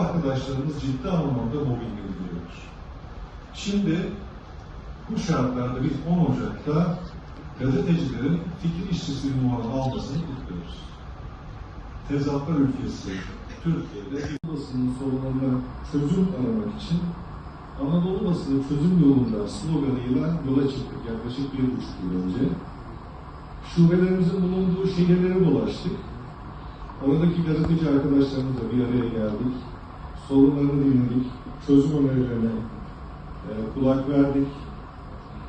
arkadaşlarımız ciddi anlamda mobbinge uğruyor. Şimdi bu şartlarda biz 10 Ocak'ta gazetecilerin fikir işçisi ünvanı almasını kutluyoruz. Tezatlar ülkesi Türkiye'de basının sorunlarına çözüm aramak için Anadolu basını çözüm yolunda sloganıyla yola çıktık yaklaşık bir buçuk yıl önce. Şubelerimizin bulunduğu şehirlere dolaştık. Oradaki gazeteci arkadaşlarımızla bir araya geldik. Sorunlarını dinledik. Çözüm önerilerine e, kulak verdik.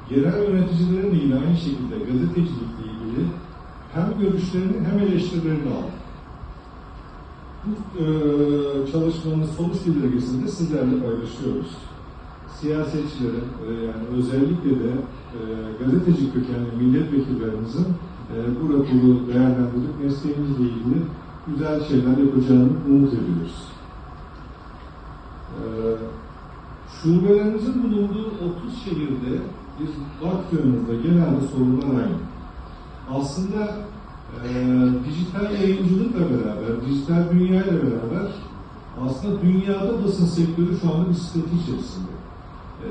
Yerel yöneticilerin de yine aynı şekilde gazetecilikle ilgili hem görüşlerini hem eleştirilerini aldık. Bu e, çalışmanın sonuç bildirgesini sizlerle paylaşıyoruz. Siyasetçilerin e, yani özellikle de e, gazeteci kökenli milletvekillerimizin e, bu raporu değerlendirip mesleğimizle ilgili güzel şeyler yapacağını umut ediyoruz. E, şubelerimizin bulunduğu 30 şehirde biz baktığımızda genelde sorunlar aynı. Aslında e, dijital yayıncılıkla beraber, dijital dünya ile beraber aslında dünyada basın sektörü şu anda bir sıkıntı içerisinde. E,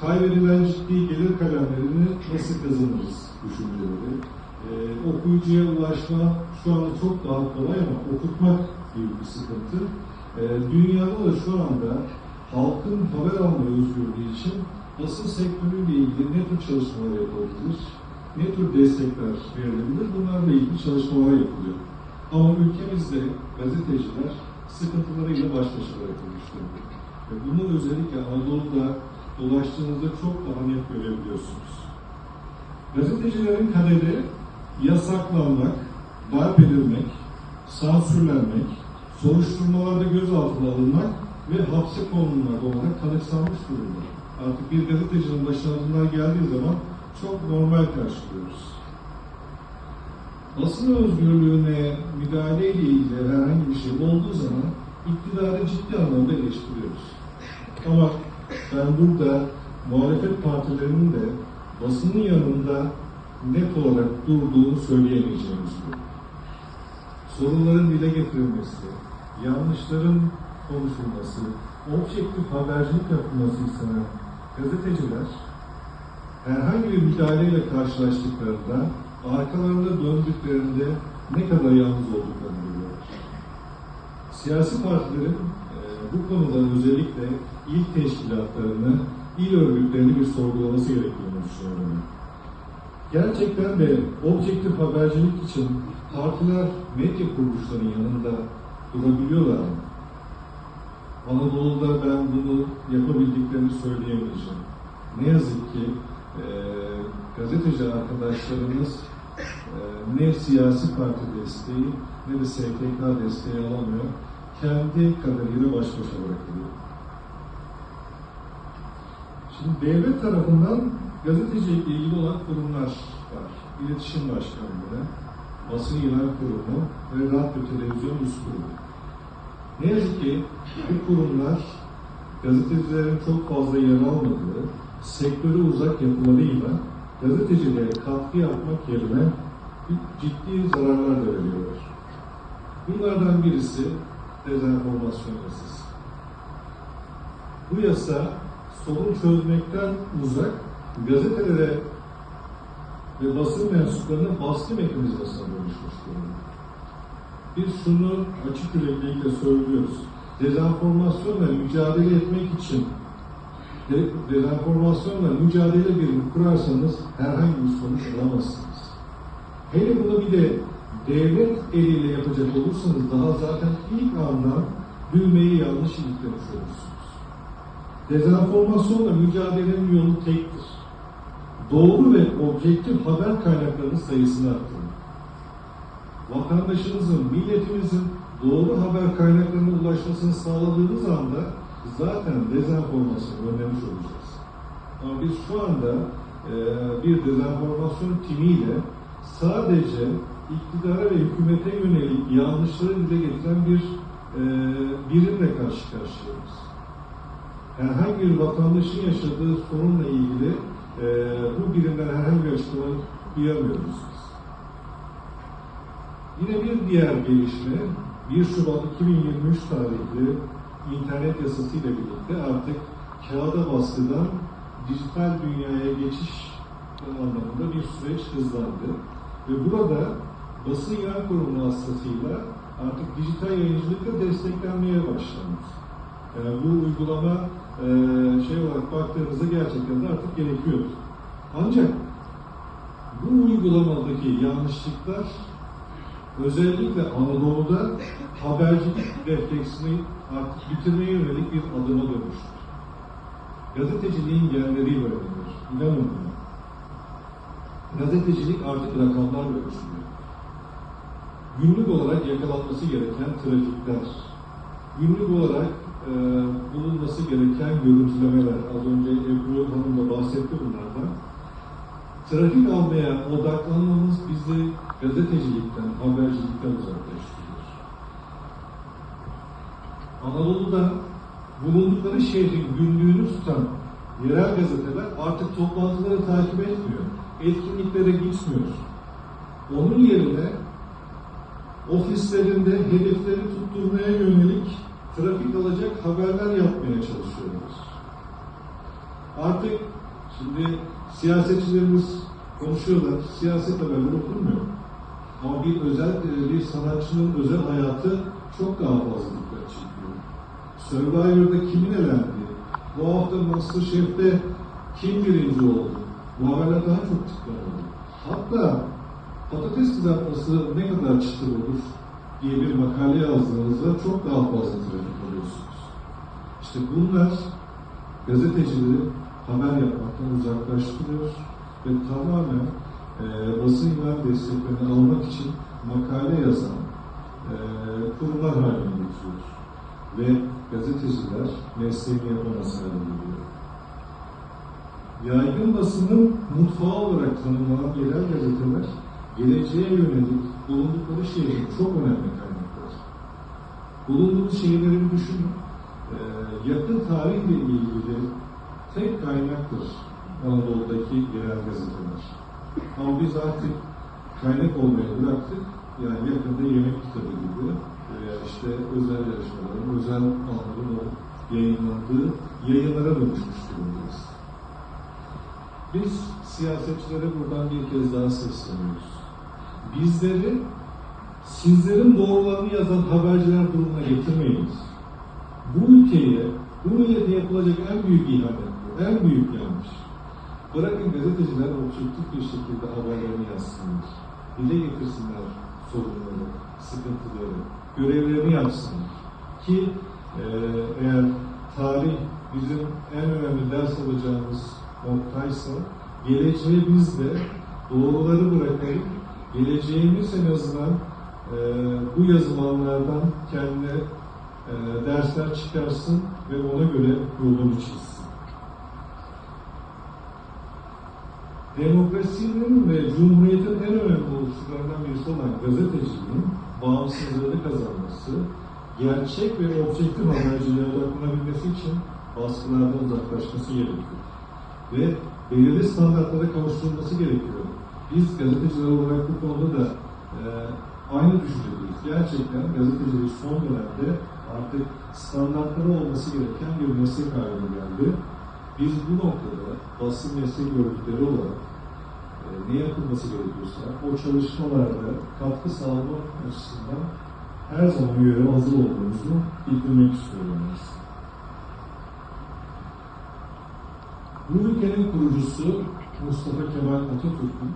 kaybedilen ciddi gelir kalemlerini nasıl kazanırız düşünceleri. E, okuyucuya ulaşma şu anda çok daha kolay ama okutmak büyük bir sıkıntı. E, dünyada da şu anda halkın haber alma özgürlüğü için basın sektörüyle ilgili ne tür çalışmalar yapılabilir, ne tür destekler verilebilir bunlarla ilgili çalışmalar yapılıyor. Ama ülkemizde gazeteciler sıkıntılarıyla baş başa bırakılmış. Ve bunu özellikle Anadolu'da dolaştığınızda çok daha net görebiliyorsunuz. Gazetecilerin kaderi yasaklanmak, darp edilmek, sansürlenmek, soruşturmalarda gözaltına alınmak ve hapse konulmak olarak kanıksanmış durumda. Artık bir gazetecinin başına geldiği zaman çok normal karşılıyoruz. Basın özgürlüğüne müdahale ile ilgili herhangi bir şey olduğu zaman iktidarı ciddi anlamda eleştiriyoruz. Ama ben burada muhalefet partilerinin de basının yanında net olarak durduğunu söyleyemeyeceğimiz bu. Sorunların dile getirilmesi, yanlışların konuşulması, objektif habercilik yapılması istenen gazeteciler herhangi bir müdahaleyle karşılaştıklarında arkalarında döndüklerinde ne kadar yalnız olduklarını görüyorlar. Siyasi partilerin e, bu konuda özellikle il teşkilatlarını, il örgütlerini bir sorgulaması gerektiğini düşünüyorum. Gerçekten de objektif habercilik için partiler medya kuruluşlarının yanında durabiliyorlar mı? Anadolu'da ben bunu yapabildiklerini söyleyemeyeceğim. Ne yazık ki e, gazeteci arkadaşlarımız e, ne siyasi parti desteği ne de STK desteği alamıyor. Kendi kaderiyle baş başa bırakılıyor. Şimdi devlet tarafından gazetecilikle ilgili olan kurumlar var. İletişim Başkanlığı, Basın İlan Kurumu ve Radyo Televizyon Üst Kurumu. Ne yazık ki bu kurumlar gazetecilerin çok fazla yer almadığı, sektöre uzak yapılarıyla gazeteciliğe katkı yapmak yerine ciddi zararlar veriyorlar. Bunlardan birisi dezenformasyon yasası. Bu yasa sorun çözmekten uzak, gazetelere ve basın mensuplarına baskı mekanizmasına dönüşmüş durumda. Biz şunu açık yüreklilikle söylüyoruz. Dezenformasyonla mücadele etmek için de, dezenformasyonla mücadele birini kurarsanız herhangi bir sonuç alamazsınız. Hele bunu bir de devlet eliyle yapacak olursanız daha zaten ilk andan düğmeyi yanlış iliklemiş olursunuz. Dezenformasyonla mücadelenin yolu tektir. Doğru ve objektif haber kaynaklarının sayısını arttırın. Vatandaşınızın, milletimizin doğru haber kaynaklarına ulaşmasını sağladığınız anda zaten dezenformasyonu önlemiş olacağız. Ama biz şu anda e, bir dezenformasyon timiyle sadece iktidara ve hükümete yönelik yanlışları dile getiren bir e, birimle karşı karşıyayız. Herhangi bir vatandaşın yaşadığı sorunla ilgili e, bu birimden herhangi bir açıklama duyamıyoruz biz. Yine bir diğer gelişme 1 Şubat 2023 tarihli internet yasasıyla birlikte artık kağıda baskıdan dijital dünyaya geçiş anlamında bir süreç hızlandı. Ve burada basın yayın kurumu vasıtasıyla artık dijital yayıncılıkla desteklenmeye başlandı. Yani bu uygulama e, şey olarak baktığımızda gerçekten de artık gerekiyordu. Ancak bu uygulamadaki yanlışlıklar özellikle Anadolu'da habercilik refleksini artık bitirmeye yönelik bir adıma dönmüştür. Gazeteciliğin genleriyle oynanır. İnanın buna. Gazetecilik artık rakamlarla ölçülüyor. Günlük olarak yakalanması gereken trafikler, günlük olarak e, bulunması gereken görüntülemeler, az önce Ebru Hanım da bahsetti bunlardan. Trafik almaya odaklanmamız bizi gazetecilikten, habercilikten uzaklaştırıyor. Anadolu'da bulundukları şehrin günlüğünü tutan yerel gazeteler artık toplantıları takip etmiyor. Etkinliklere gitmiyor. Onun yerine ofislerinde hedefleri tutturmaya yönelik trafik alacak haberler yapmaya çalışıyorlar. Artık şimdi siyasetçilerimiz konuşuyorlar, siyaset haberleri okunmuyor. Ama bir özel bir sanatçının özel hayatı çok daha fazla dikkat çekiyor. Survivor'da kimin elendi? Bu hafta Masterchef'te kim birinci oldu? Bu haberler daha çok tıklanıyor. Hatta patates kızartması ne kadar çıtır olur diye bir makale yazdığınızda çok daha fazla trafik alıyorsunuz. İşte bunlar gazetecileri haber yapmaktan uzaklaştırıyor ve tamamen e, basın ilan desteklerini almak için makale yazan e, kurumlar haline getiriyor. Ve gazeteciler mesleğini yapamaz hale geliyor. Yaygın basının mutfağı olarak tanımlanan yerel gazeteler geleceğe yönelik bulundukları şehrin çok önemli kaynaklar. Bulunduğumuz şehirleri bir düşünün. Ee, yakın tarihle ilgili tek kaynaktır Anadolu'daki yerel gazeteler. Ama biz artık kaynak olmaya bıraktık. Yani yakında yemek kitabı gibi veya işte özel yarışmaların, özel anların yayınlandığı yayınlara dönüşmüş durumdayız. Biz siyasetçilere buradan bir kez daha sesleniyoruz. Bizleri sizlerin doğrularını yazan haberciler durumuna getirmeyiniz. Bu ülkeye, bu millete yapılacak en büyük ihanet en büyük yanlış. Bırakın gazeteciler objektif bir şekilde haberlerini yazsınlar. Dile getirsinler sorunları, sıkıntıları, görevlerini yapsınlar. Ki e, eğer tarih bizim en önemli ders alacağımız noktaysa geleceğe biz de doğruları bırakayım, geleceğimiz en azından e, bu yazılanlardan kendine e, dersler çıkarsın ve ona göre yolunu çizsin. Demokrasinin ve Cumhuriyet'in en önemli unsurlarından birisi olan gazeteciliğin bağımsızlığını kazanması, gerçek ve objektif haberciliğe odaklanabilmesi için baskılardan uzaklaşması gerekiyor. Ve belirli standartlara kavuşturulması gerekiyor. Biz gazeteciler olarak bu konuda da e, aynı düşüncedeyiz. Gerçekten gazetecilik son dönemde artık standartları olması gereken bir meslek haline geldi. Biz bu noktada basın meslek örgütleri olarak e, ne yapılması gerekiyorsa o çalışmalarda katkı sağlamak açısından her zaman göre hazır olduğumuzu bildirmek istiyorum. Bu ülkenin kurucusu Mustafa Kemal Atatürk'ün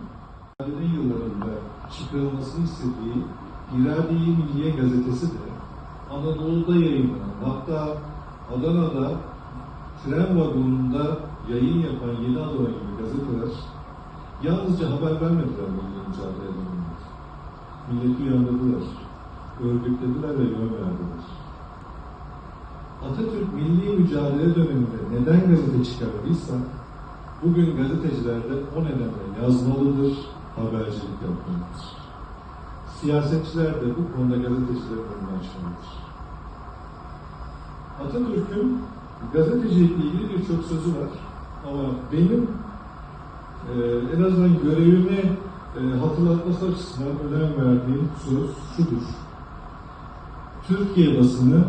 İrade yıllarında çıkarılmasını istediği İrade-i Milliye gazetesi de Anadolu'da yayınlanan, hatta Adana'da tren vagonunda yayın yapan Yeni Adana gibi gazeteler yalnızca haber vermediler milli mücadele döneminde. Milleti uyandırdılar, örgütlediler ve yön verdiler. Atatürk milli mücadele döneminde neden gazete çıkardıysa bugün gazeteciler de o nedenle yazmalıdır, habercilik yapmalıdır. Siyasetçiler de bu konuda gazetecilerin önünü açmalıdır. Atatürk'ün gazetecilikle ilgili birçok sözü var. Ama benim e, en azından görevimi e, hatırlatması açısından önem verdiğim söz şudur. Türkiye basını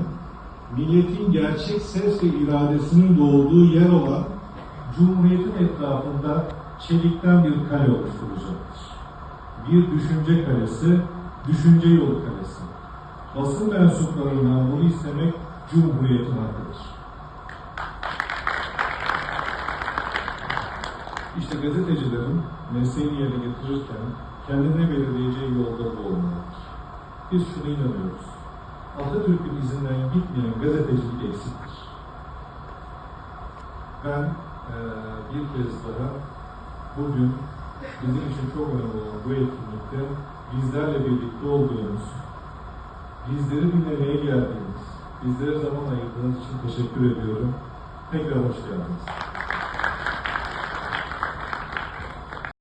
milletin gerçek ses ve iradesinin doğduğu yer olan Cumhuriyet'in etrafında çelikten bir kale oluşturacaktır. Bir düşünce kalesi, düşünce yolu kalesi. Basın mensuplarından bunu istemek Cumhuriyet'in hakkıdır. İşte gazetecilerin mesleğini yerine getirirken kendine belirleyeceği yolda bu olmalıdır. Biz şunu inanıyoruz. Atatürk'ün izinden gitmeyen gazetecilik eksiktir. Ben eee, bir kez daha bugün bizim için çok önemli olan bu etkinlikte bizlerle birlikte olduğunuz, bizleri dinlemeye geldiğiniz, bizlere zaman ayırdığınız için teşekkür ediyorum. Tekrar hoş geldiniz.